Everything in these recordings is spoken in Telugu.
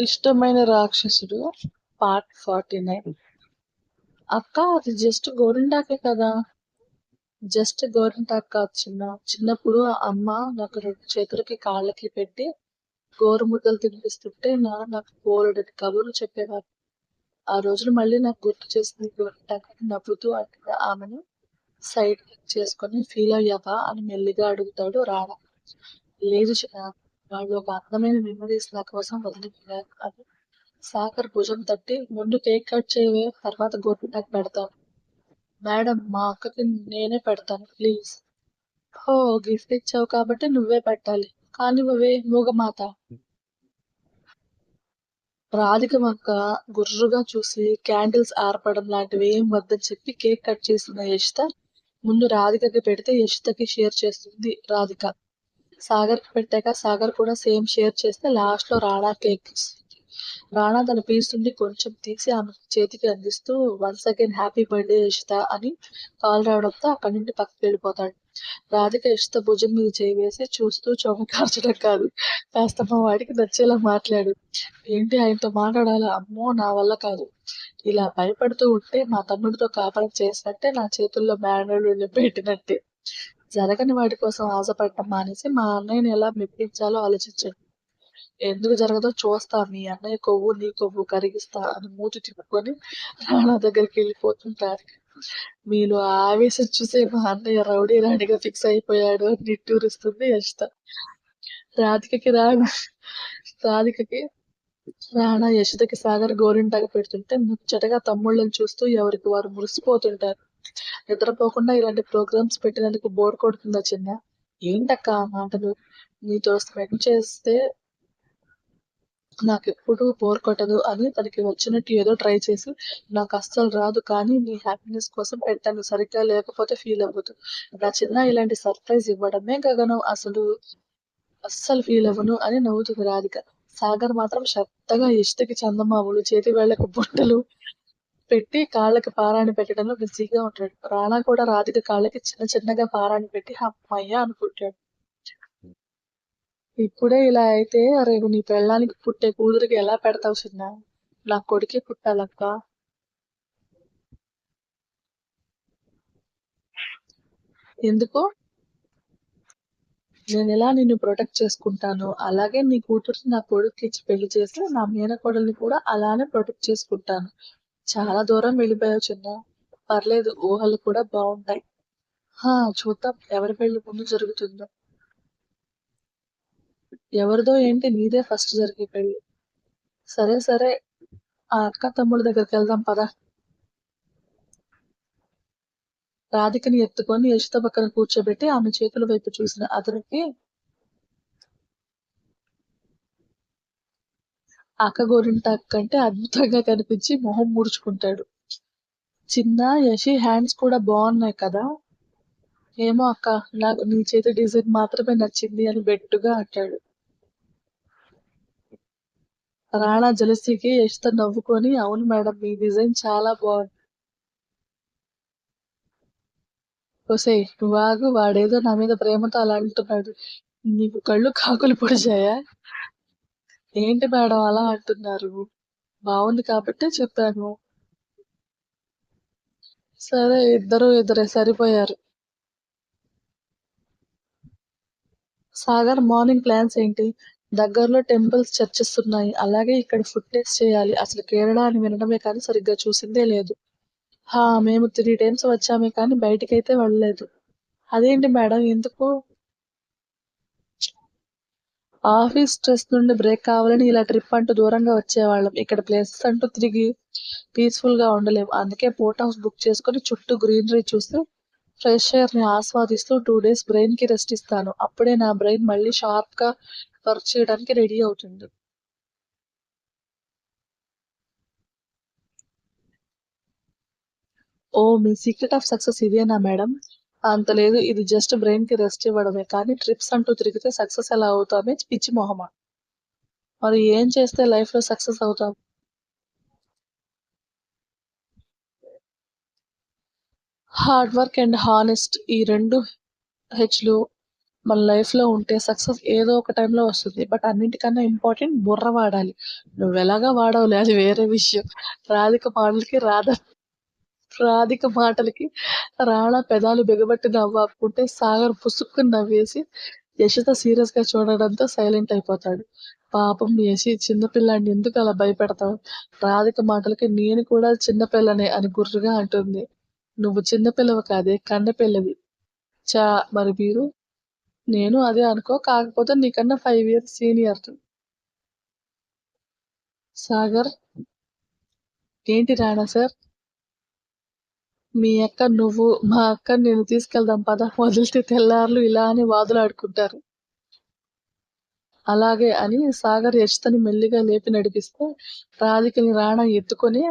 ఇష్టమైన రాక్షసుడు పార్ట్ ఫార్టీ నైన్ అక్క అది జస్ట్ గోరింటాకే కదా. జస్ట్ గోరింటాక్ కాదు చిన్న చిన్నప్పుడు అమ్మ నాకు రెండు చేతులకి కాళ్ళకి పెట్టి గోరుముద్దలు తినిపిస్తుంటే నా నాకు బోలెడని కబుర్లు చెప్పేవారు. ఆ రోజులు మళ్ళీ నాకు గుర్తు చేసింది గోరింటాక్ అని నవ్వుతూ అంటే ఆమెను సైడ్ చేసుకొని ఫీల్ అయ్యావా అని మెల్లిగా అడుగుతాడు రాణా లేదు చిన్న వాళ్ళు ఒక అందమైన మెమరీస్ నా కోసం వదిలిపోయారు అని సాగర్ భుజం తట్టి ముందు కేక్ కట్ చేయవే తర్వాత గోరింటాక్ పెడతాను మేడం మా అక్కకి నేనే పెడతాను ప్లీజ్ ఓ గిఫ్ట్ ఇచ్చావు కాబట్టి నువ్వే పెట్టాలి. కానివ్వవే మూగమాత. రాధిక మొక్క గుర్రుగా చూసి క్యాండిల్స్ ఆర్పడం లాంటివి ఏం వద్దని చెప్పి కేక్ కట్ చేసిన యశిత ముందు రాధికకి పెడితే యశితకి షేర్ చేస్తుంది రాధిక. సాగర్కి పెట్టాక సాగర్ కూడా సేమ్ షేర్ చేస్తే లాస్ట్లో రాణా కేక్ ఇస్తుంది. రాణా తన పీస్ నుండి కొంచెం తీసి ఆమె చేతికి అందిస్తూ once again happy birthday Yashitha అని కాల్ రావడంతో అక్కడి నుండి పక్కకి వెళ్ళిపోతాడు. రాధిక యశిత భుజం మీద చేయి వేసి చూస్తూ చొమ్మ కాదు కాస్త మా వాడికి నచ్చేలా మాట్లాడు. ఏంటి ఆయనతో మాట్లాడాలా? అమ్మో నా వల్ల కాదు. ఇలా భయపడుతూ ఉంటే మా తమ్ముడితో కాపరం చేసినట్టే నా చేతుల్లో మేనడు పెట్టినట్టే. జరగని వాటి కోసం ఆశపడటం మానేసి మా అన్నయ్యని ఎలా మెప్పించాలో ఆలోచించండి. ఎందుకు జరగదో చూస్తా. మీ అన్నయ్య కొవ్వు నీ కొవ్వు కరిగిస్తా అని మూతి తిప్పుకొని రాణా దగ్గరికి వెళ్ళిపోతుంటారు. మీలో ఆవేశం చూసే మా అన్నయ్య రౌడీ రాణిగా ఫిక్స్ అయిపోయాడు అని నిట్టూరుస్తుంది యశిత రాధికకి రాణా రాధికకి రాణా యశితకి సాగర్ గోరింటాగా పెడుతుంటే ముచ్చటగా తమ్ముళ్ళని చూస్తూ ఎవరికి వారు మురిసిపోతుంటారు. నిద్రపోకుండా ఇలాంటి ప్రోగ్రామ్స్ పెట్టినందుకు బోర్ కొడుతుందా చిన్న? ఏంటక్క మాటలు? మీతో స్పెండ్ చేస్తే నాకు ఎప్పుడు బోర్ కొట్టదు అని తనకి వచ్చినట్టు ఏదో ట్రై చేసి నాకు అస్సలు రాదు కానీ నీ హ్యాపీనెస్ కోసం పెట్టాను సరిగ్గా లేకపోతే ఫీల్ అవ్వదు. నా చిన్న ఇలాంటి సర్ప్రైజ్ ఇవ్వడమే గగనం. అసలు అస్సలు ఫీల్ అవ్వను అని నవ్వుతుంది రాధిక. సాగర్ మాత్రం శ్రద్ధగా ఇష్టకి చందమామలు చేతి వేళ్ళకు బుట్టలు పెట్టి కాళ్ళకి పారాన్ని పెట్టడంలో బిజీగా ఉంటాడు. రాణా కూడా రాధిక కాళ్ళకి చిన్న చిన్నగా పారాన్ని పెట్టి అమ్మయ్య అనుకుంటాడు. ఇప్పుడే ఇలా అయితే రేపు నీ పెళ్ళానికి పుట్టే కూతురికి ఎలా పెడతావు చిన్న? నా కొడుకే పుట్టాలక్క? ఎందుకు? నేను ఎలా నిన్ను ప్రొటెక్ట్ చేసుకుంటాను? అలాగే నీ కూతురిని నా కొడుకు ఇచ్చి పెళ్ళి చేసి నా మేనకోడల్ని కూడా అలానే ప్రొటెక్ట్ చేసుకుంటాను. చాలా దూరం వెళ్ళిపోయావు చిన్న. పర్లేదు ఊహలు కూడా బాగుంటాయి హా చూద్దాం ఎవరి పెళ్ళి ముందు జరుగుతుందో. ఎవరిదో ఏంటి నీదే ఫస్ట్ జరిగే పెళ్ళి. సరే సరే ఆ అక్క తమ్ముడి దగ్గరికి వెళ్దాం పదా. రాధికని ఎత్తుకొని యశిత పక్కన కూర్చోబెట్టి ఆమె చేతుల వైపు చూసిన అతనికి అక్క గోరింటాక్ కంటే అద్భుతంగా కనిపించి మొహం ముడుచుకుంటాడు. చిన్న యశి హ్యాండ్స్ కూడా బాగున్నాయి కదా. ఏమో అక్క నాకు నీ చేతి డిజైన్ మాత్రమే నచ్చింది అని బెట్టుగా అంటాడు. రాణా జలసికి యశిత నవ్వుకొని అవును మేడం మీ డిజైన్ చాలా బాగుంది. ఒసే నువ్వు వాడేదో నా మీద ప్రేమతో అలా అంటున్నాడు. నీకు కళ్ళు కాకులు పొడిచాయా? ఏంటి మేడం అలా అంటున్నారు? బాగుంది కాబట్టి చెప్పాను. సరే ఇద్దరు ఇద్దరే సరిపోయారు. సాగర్ మార్నింగ్ ప్లాన్స్ ఏంటి? దగ్గరలో టెంపుల్స్ చర్చెస్ ఉన్నాయి అలాగే ఇక్కడ ఫుడ్ టెస్ట్ చేయాలి. అసలు కేరళ అని వినడమే కానీ సరిగ్గా చూసిందే లేదు. హా మేము త్రీ టైమ్స్ వచ్చామే కానీ బయటికైతే వెళ్ళలేదు. అదేంటి మేడం ఎందుకు? ఆఫీస్ స్ట్రెస్ నుండి బ్రేక్ కావాలని ఇలా ట్రిప్ అంటూ దూరంగా వచ్చేవాళ్ళం. ఇక్కడ ప్లేసెస్ అంటూ తిరిగి పీస్ఫుల్గా ఉండలేము ఉండలేం. అందుకే బోట్ హౌస్ బుక్ చేసుకుని చుట్టూ గ్రీనరీ చూస్తూ ఫ్రెష్ ఎయిర్ని ఆస్వాదిస్తూ టూ డేస్ బ్రెయిన్కి రెస్ట్ ఇస్తాను. అప్పుడే నా బ్రెయిన్ మళ్ళీ షార్ప్గా వర్క్ చేయడానికి రెడీ అవుతుంది. ఓ మీ సీక్రెట్ ఆఫ్ సక్సెస్ ఇదేనా మేడం? అంత లేదు ఇది జస్ట్ బ్రెయిన్కి రెస్ట్ ఇవ్వడమే కానీ ట్రిప్స్ అంటూ తిరిగితే సక్సెస్ ఎలా అవుతామే పిచ్చి మొహమా మరి ఏం చేస్తే లైఫ్లో సక్సెస్ అవుతాం హార్డ్ వర్క్ అండ్ హానెస్ట్ ఈ రెండు హెచ్లు మన లైఫ్‌లో ఉంటే సక్సెస్ ఏదో ఒక టైంలో వస్తుంది. బట్ అన్నిటికన్నా ఇంపార్టెంట్ బుర్ర వాడాలి. నువ్వు ఎలాగా వాడవులే అది వేరే విషయం. రాధిక మాటలకి రాధ రాధిక మాటలకి రాణా పెదాలు బిగబట్టి నవ్వాకుంటే సాగర్ పుసుక్కుని నవ్వేసి యశిత సీరియస్‌గా చూడడంతో సైలెంట్ అయిపోతాడు. పాపం యశి చిన్నపిల్లాడిని ఎందుకు అలా భయపెడతావు? రాధిక మాటలకి నేను కూడా చిన్నపిల్లనే అని గుర్రుగా అంటుంది. నువ్వు చిన్నపిల్లవి కాదే కన్నెపిల్లవి. చా మరి మీరు? నేను అదే అనుకో కాకపోతే నీకన్నా ఫైవ్ ఇయర్స్ సీనియర్. సాగర్ ఏంటి రాణా సార్? మీ అక్క నువ్వు మా అక్క నేను తీసుకెళ్దాం పద వదిలితే తెల్లార్లు ఇలా అని వాదులాడుకుంటారు. అలాగే అని సాగర్ యశతని మెల్లిగా లేపి నడిపిస్తే రాధికని రాణా ఎత్తుకొని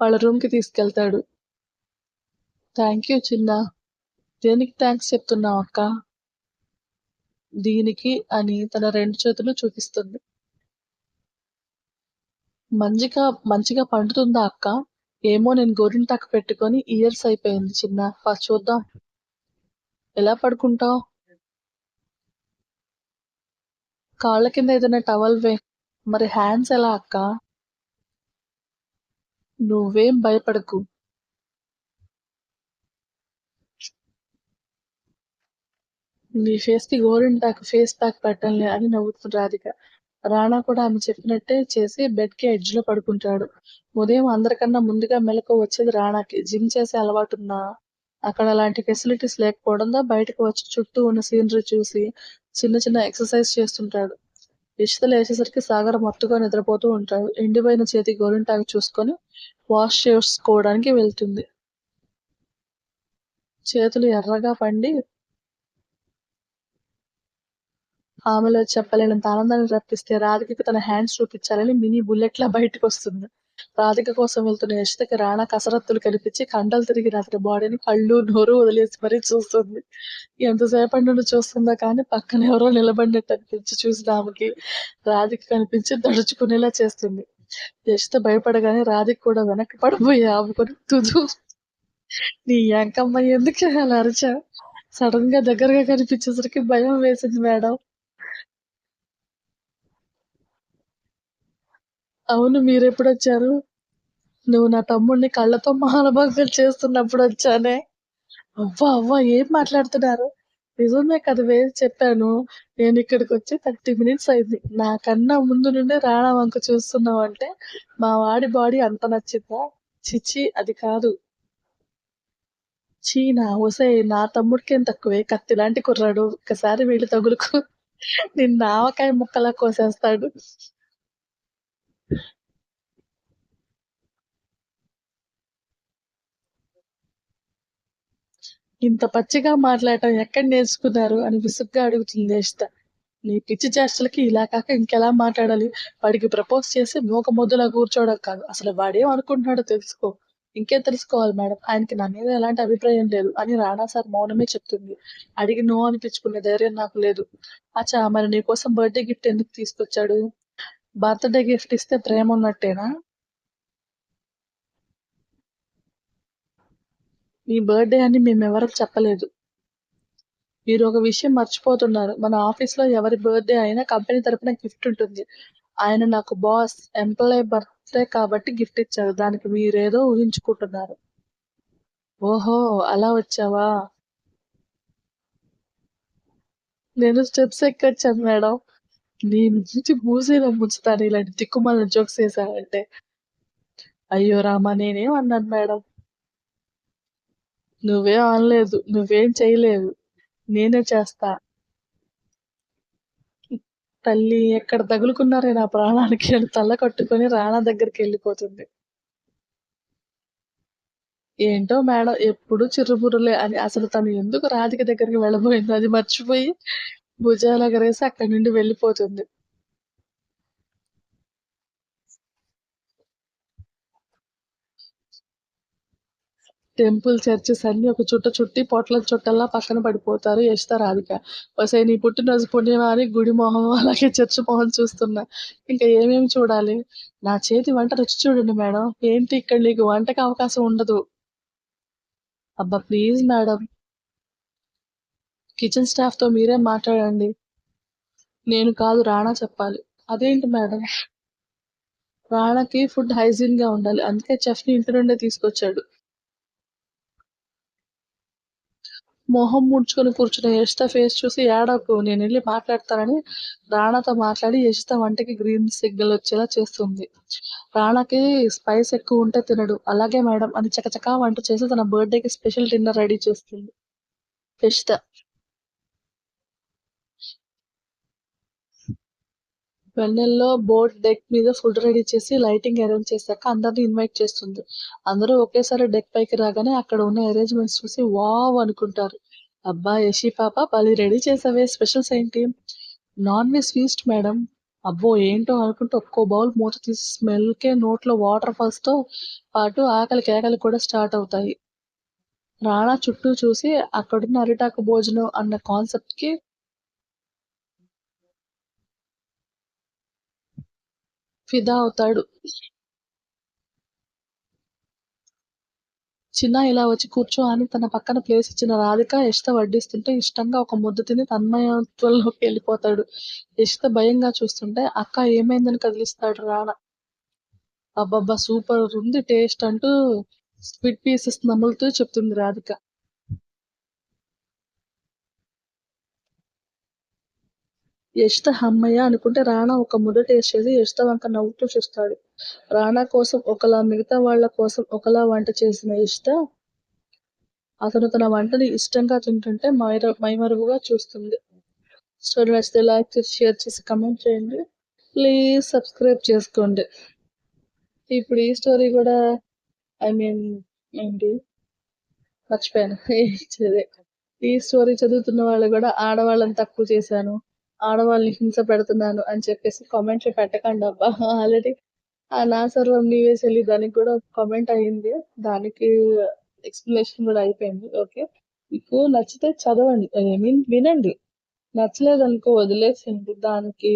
వాళ్ళ రూమ్‌కి తీసుకెళ్తాడు. థ్యాంక్ యూ చిన్న దేనికి థ్యాంక్స్ చెప్తున్నావు అక్క దీనికి అని తన రెండు చేతులు చూపిస్తుంది. మంచిగా మంచిగా పండుతుందా అక్క ఏమో నేను గోరింటాకు పెట్టుకొని ఇయర్స్ అయిపోయింది చిన్న ఫస్ట్ చూద్దాం. ఎలా పడుకుంటావ్? కాళ్ళ కింద ఏదైనా టవల్ వే మరి హ్యాండ్స్ ఎలా అక్క నువ్వేం భయపడకు. నీ ఫేస్‌కి గోరింటాకు ఫేస్ ప్యాక్ పెట్టాలి అని నవ్వుతుంది రాధిక. రాణా కూడా ఆమె చెప్పినట్టే చేసి బెడ్కి ఎడ్జ్లో పడుకుంటాడు. ఉదయం అందరికన్నా ముందుగా మెలకు వచ్చేది రాణాకి. జిమ్ చేసే అలవాటున్నా, అక్కడ అలాంటి ఫెసిలిటీస్ లేకపోవడంతో బయటకు వచ్చి చుట్టూ ఉన్న సీనరీ చూసి చిన్న చిన్న ఎక్సర్సైజ్ చేస్తుంటాడు. యశిత లేచేసరికి సాగర్ మత్తుగా నిద్రపోతూ ఉంటాడు. ఎండిపోయిన చేతి గోరింటాకు చూసుకొని వాష్ చేసుకోవడానికి వెళ్తుంది. చేతులు ఎర్రగా పండి ఆమెలో చెప్పలేనంత ఆనందాన్ని రప్పిస్తే రాధికకు తన హ్యాండ్స్ చూపించాలని మినీ బుల్లెట్‌లా బయటకొస్తుంది. రాధిక కోసం వెళ్తున్న యశితకి రాణా కసరత్తులు కనిపించి కండలు తిరిగి అతని బాడీని కళ్ళు, నోరు వదిలేసి మరీ చూస్తుంది. ఎంతసేపటి నుండి చూస్తుందో కానీ పక్కన ఎవరో నిలబడినట్టు అనిపించి చూసిన ఆమెకి రాధిక కనిపించి దడుచుకునేలా చేస్తుంది. యశిత భయపడగానే రాధిక కూడా వెనక్కి పడిపోయి ఆమెకొని తుదు నీ యాంకమ్మ ఎందుకు అలా అరిచ సడన్గా దగ్గరగా కనిపించేసరికి భయం వేసింది మేడం. అవును మీరెప్పుడొచ్చారు? నువ్వు నా తమ్ముడిని కళ్ళతో మానభంగం చేస్తున్నప్పుడొచ్చానే. అవ్వ అవ్వా ఏం మాట్లాడుతున్నారు? నిజమే కదవే చెప్పాను. నేను ఇక్కడికి వచ్చి థర్టీ మినిట్స్ అయింది. నాకన్నా ముందు నుండి రాణా వంక చూస్తున్నావంటే మా వాడి బాడీ అంత నచ్చిందా? ఛీ! అది కాదు. ఛీ నా తమ్ముడికి నా తక్కువే తక్కువే కత్తిలాంటి కుర్రాడు. ఒకసారి వీళ్ళు తగులుకు నిన్న ఆవకాయ ముక్కలా కోసేస్తాడు. ఇంత పచ్చిగా మాట్లాడటం ఎక్కడ నేర్చుకున్నారు? అని విసుగ్గా అడుగుతుంది ఇష్ట నీ పిచ్చి చేష్టలకి ఇలా కాక ఇంకెలా మాట్లాడాలి? వాడికి ప్రపోజ్ చేసి మూక మొద్దులా కూర్చోవడం కాదు. అసలు వాడేం అనుకుంటున్నాడో తెలుసుకో. ఇంకేం తెలుసుకోవాలి మేడం? ఆయనకి నా మీద ఎలాంటి అభిప్రాయం లేదు అని రాణా సార్ మౌనమే చెప్తుంది. అడిగి నో అనిపించుకునే ధైర్యం నాకు లేదు. అచ్చా మరి నీకోసం బర్త్‌డే గిఫ్ట్ ఎందుకు తీసుకొచ్చాడు? బర్త్‌డే గిఫ్ట్ ఇస్తే ప్రేమ ఉన్నట్టేనా? మీ బర్త్‌డే అని మేము ఎవరికి చెప్పలేదు. మీరు ఒక విషయం మర్చిపోతున్నారు. మన ఆఫీస్‌లో ఎవరి బర్త్‌డే అయినా కంపెనీ తరపున గిఫ్ట్ ఉంటుంది. ఆయన నాకు బాస్. ఎంప్లాయీ బర్త్‌డే కాబట్టి గిఫ్ట్ ఇచ్చారు. దానికి మీరేదో ఊహించుకుంటున్నారు. ఓహో! అలా వచ్చావా? నేను స్టెప్స్ ఎక్కొచ్చాను మేడం. నేను నుంచి మూసేలా ముంచుతాను ఇలాంటి దిక్కుమాలిన జోక్స్ ఏసావంటే. అయ్యో రామా! నేనేం అన్నాను మేడం? నువ్వేం అనలేదు. నువ్వేం చేయలేవు. నేనే చేస్తా. తల్లి ఎక్కడ తగులుకున్నారే నా ప్రాణానికి అని తల కట్టుకొని రాణా దగ్గరికి వెళ్ళిపోతుంది ఏంటో మేడం ఎప్పుడు చిరుబుర్రలే అని అసలు తను ఎందుకు రాధిక దగ్గరికి వెళ్ళబోయిందో అది మర్చిపోయి భుజాలెగరేసి అక్కడి నుండి వెళ్ళిపోతుంది. టెంపుల్, చర్చెస్ అన్ని ఒక చుట్ట చుట్టి పొట్ల చుట్టల్లా పక్కన పడిపోతారు యశిత, రాధిక. ఒసేయ్ నీ పుట్టినరోజు పుణ్యమా అని గుడి మొహం అలాగే చర్చి మొహం చూస్తున్నా. ఇంకా ఏమేమి చూడాలి? నా చేతి వంట రుచి చూడండి మేడం. ఏంటి ఇక్కడ నీకు వంటకి అవకాశం ఉండదు. అబ్బా ప్లీజ్ మేడం. కిచెన్ స్టాఫ్తో మీరే మాట్లాడండి. నేను కాదు రాణా చెప్పాలి. అదేంటి మేడం? రాణాకి ఫుడ్ హైజీన్గా ఉండాలి. అందుకే చెఫ్ని ఇంటి నుండే తీసుకొచ్చాడు. మొహం ముడుచుకొని కూర్చున్న యశిత ఫేస్ చూసి ఏడకు నేను వెళ్ళి మాట్లాడతానని రాణాతో మాట్లాడి యశిత వంటకి గ్రీన్ సిగ్నల్ వచ్చేలా చేస్తుంది. రాణాకి స్పైస్ ఎక్కువ ఉంటే తినడు. అలాగే మేడం అని చకచకా వంట చేసి తన బర్త్డేకి స్పెషల్ డిన్నర్ రెడీ చేస్తుంది. యశిత వెన్నెల్లో బోర్డ్ డెక్ మీద ఫుడ్ రెడీ చేసి లైటింగ్ అరేంజ్ చేశాక అందరిని ఇన్వైట్ చేస్తుంది. అందరూ ఒకేసారి డెక్ పైకి రాగానే అక్కడ ఉన్న అరేంజ్మెంట్స్ చూసి వావ్ అనుకుంటారు. అబ్బా యశి పాప పది రెడీ చేసావే స్పెషల్స్ ఏంటి? Non veg feast madam. అబ్బో ఏంటో అనుకుంటూ ఒక్కో బౌల్ మూత తీసి స్మెల్కే నోట్లో వాటర్ ఫాల్స్తో పాటు ఆకలి కేకలు కూడా స్టార్ట్ అవుతాయి. రాణా చుట్టూ చూసి అక్కడున్న అరిటాకు భోజనం అన్న కాన్సెప్ట్ ఫిదా అవుతాడు. చిన్న ఇలా వచ్చి కూర్చో అని తన పక్కన ప్లేస్ ఇచ్చిన రాధిక యశిత వడ్డిస్తుంటే ఇష్టంగా ఒక ముద్ద తిని తన్మయత్వంలోకి వెళ్ళిపోతాడు. యశిత భయంగా చూస్తుంటే అక్క ఏమైందని కదిలిస్తాడు రాణ అబ్బబ్బా సూపర్ ఉంది టేస్ట్ అంటూ స్వీట్ పీసెస్ నములుతూ చెప్తుంది రాధిక. యశిత హమ్మయ్య అనుకుంటే రాణా ఒక ముద్ద టేస్ట్ చేసి యశిత వంక నవ్వుతూ చూస్తాడు. రాణా కోసం ఒకలా మిగతా వాళ్ళ కోసం ఒకలా వంట చేసిన యశిత అతను తన వంటని ఇష్టంగా తింటుంటే మైర మైమరువుగా చూస్తుంది. స్టోరీ నచ్చితే లైక్ చేసి షేర్ చేసి కమెంట్ చేయండి. ప్లీజ్ సబ్స్క్రైబ్ చేసుకోండి. ఇప్పుడు ఈ స్టోరీ కూడా ఐ మీన్ ఏంటి? మర్చిపోయాను. ఈ స్టోరీ చదువుతున్న వాళ్ళు కూడా ఆడవాళ్ళని తక్కువ చేశాను. ఆడవాళ్ళని హింస పెడుతున్నాను అని చెప్పేసి కామెంట్లు పెట్టకండి అబ్బా. ఆల్రెడీ ఆ నా సర్వం నీవే చెల్లి. దానికి కూడా కామెంట్ అయ్యింది. దానికి ఎక్స్ప్లెనేషన్ కూడా అయిపోయింది. ఓకే మీకు నచ్చితే చదవండి. ఐ మీన్ వినండి. నచ్చలేదు అనుకో వదిలేసింది దానికి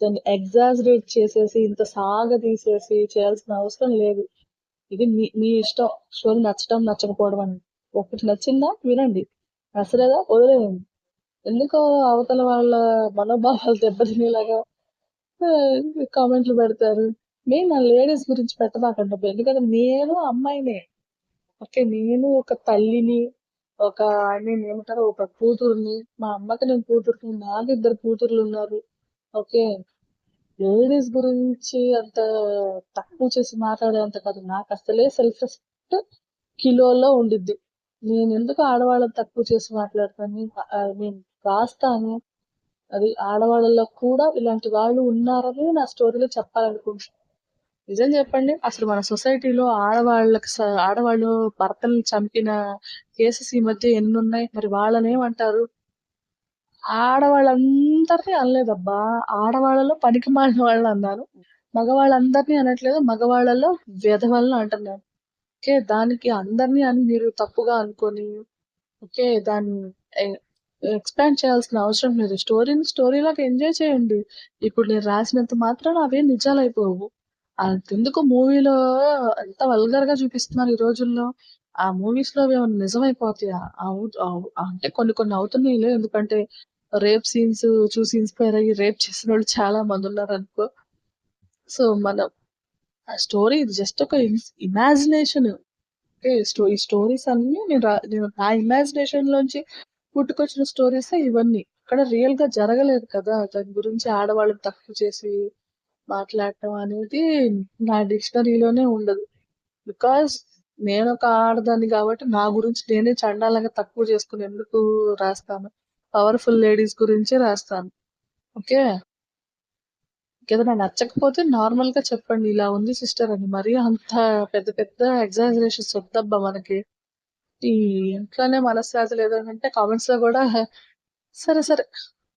దాన్ని ఎగ్జాజరేట్ చేసేసి ఇంత సాగ తీసేసి చేయాల్సిన అవసరం లేదు. ఇది మీ మీ ఇష్టం. స్టోరీ నచ్చడం నచ్చకపోవడం అని ఒకటి నచ్చిందా? వినండి. నచ్చలేదా? వదిలేయండి. ఎందుకో అవతల వాళ్ళ మనోభావాలు దెబ్బతినేలాగా కామెంట్లు పెడతారు. మెయిన్ నా లేడీస్ గురించి పెట్టదాకండి ఎందుకంటే నేను అమ్మాయినే. ఓకే నేను ఒక తల్లిని ఒక నేను ఏమంటారు ఒక కూతురుని మా అమ్మకి నేను కూతురుని నాకు ఇద్దరు కూతుర్లు ఉన్నారు. ఓకే లేడీస్ గురించి అంత తక్కువ చేసి మాట్లాడేంత కాదు. నాకు అసలే సెల్ఫ్ రెస్పెక్ట్ కిలోలో ఉండిద్ది. నేను ఎందుకు ఆడవాళ్ళని తక్కువ చేసి మాట్లాడతాను? ఐ మీన్ రాస్తాను. అది ఆడవాళ్ళలో కూడా ఇలాంటి వాళ్ళు ఉన్నారని నా స్టోరీలో చెప్పాలనుకుంటున్నాను నిజం చెప్పండి అసలు మన సొసైటీలో ఆడవాళ్ళకి ఆడవాళ్ళు భర్తలు చంపిన కేసెస్ ఈ మధ్య ఎన్ని ఉన్నాయి మరి వాళ్ళనేమంటారు ఆడవాళ్ళందరినీ అనలేదబ్బా. ఆడవాళ్ళలో పనికి మాలిన వాళ్ళు అన్నాను. మగవాళ్ళందరినీ అనట్లేదు మగవాళ్ళలో విధవలను అంటున్నాను. ఓకే దానికి అందరినీ అని మీరు తప్పుగా అనుకొని ఓకే దాన్ని ఎక్స్పాండ్ చేయాల్సిన అవసరం లేదు. స్టోరీని స్టోరీలాగా ఎంజాయ్ చేయండి. ఇప్పుడు నేను రాసినంత మాత్రాన అవే నిజాలు అయిపోవు అంతెందుకు మూవీలో ఎంత వల్గర్గా చూపిస్తున్నారు ఈ రోజుల్లో? ఆ మూవీస్లో ఏమైనా నిజమైపోతాయా? అవు- అంటే కొన్ని కొన్ని అవుతున్నాయిలే ఎందుకంటే రేప్ సీన్స్ చూసి ఇన్స్పైర్ అయ్యి రేప్ చేసిన వాళ్ళు చాలా మంది ఉన్నారు అనుకో. సో మనం ఆ స్టోరీ ఇది జస్ట్ ఒక ఇమాజినేషన్ ఓకే ఈ స్టోరీస్ అన్ని నేను నేను నా ఇమాజినేషన్ లోంచి పుట్టుకొచ్చిన స్టోరీస్ ఇవన్నీ. ఇక్కడ రియల్గా జరగలేదు కదా. దాని గురించి ఆడవాళ్ళని తక్కువ చేసి మాట్లాడటం అనేది నా డిక్షనరీలోనే ఉండదు. బికాస్ నేను ఒక ఆడదాన్ని కాబట్టి నా గురించి నేనే చండాలంగా తక్కువ చేసుకుని ఎందుకు రాస్తాను? పవర్ఫుల్ లేడీస్ గురించి రాస్తాను. ఓకే? ఏదైనా నచ్చకపోతే నార్మల్గా చెప్పండి. ఇలా ఉంది సిస్టర్ అని. మరీ అంత పెద్ద పెద్ద ఎగ్జాజరేషన్స్ వద్దబ్బా మనకి. ఈ ఇంట్లోనే మనశ్శాంతి అంటే కామెంట్స్లో కూడా సరే సరే.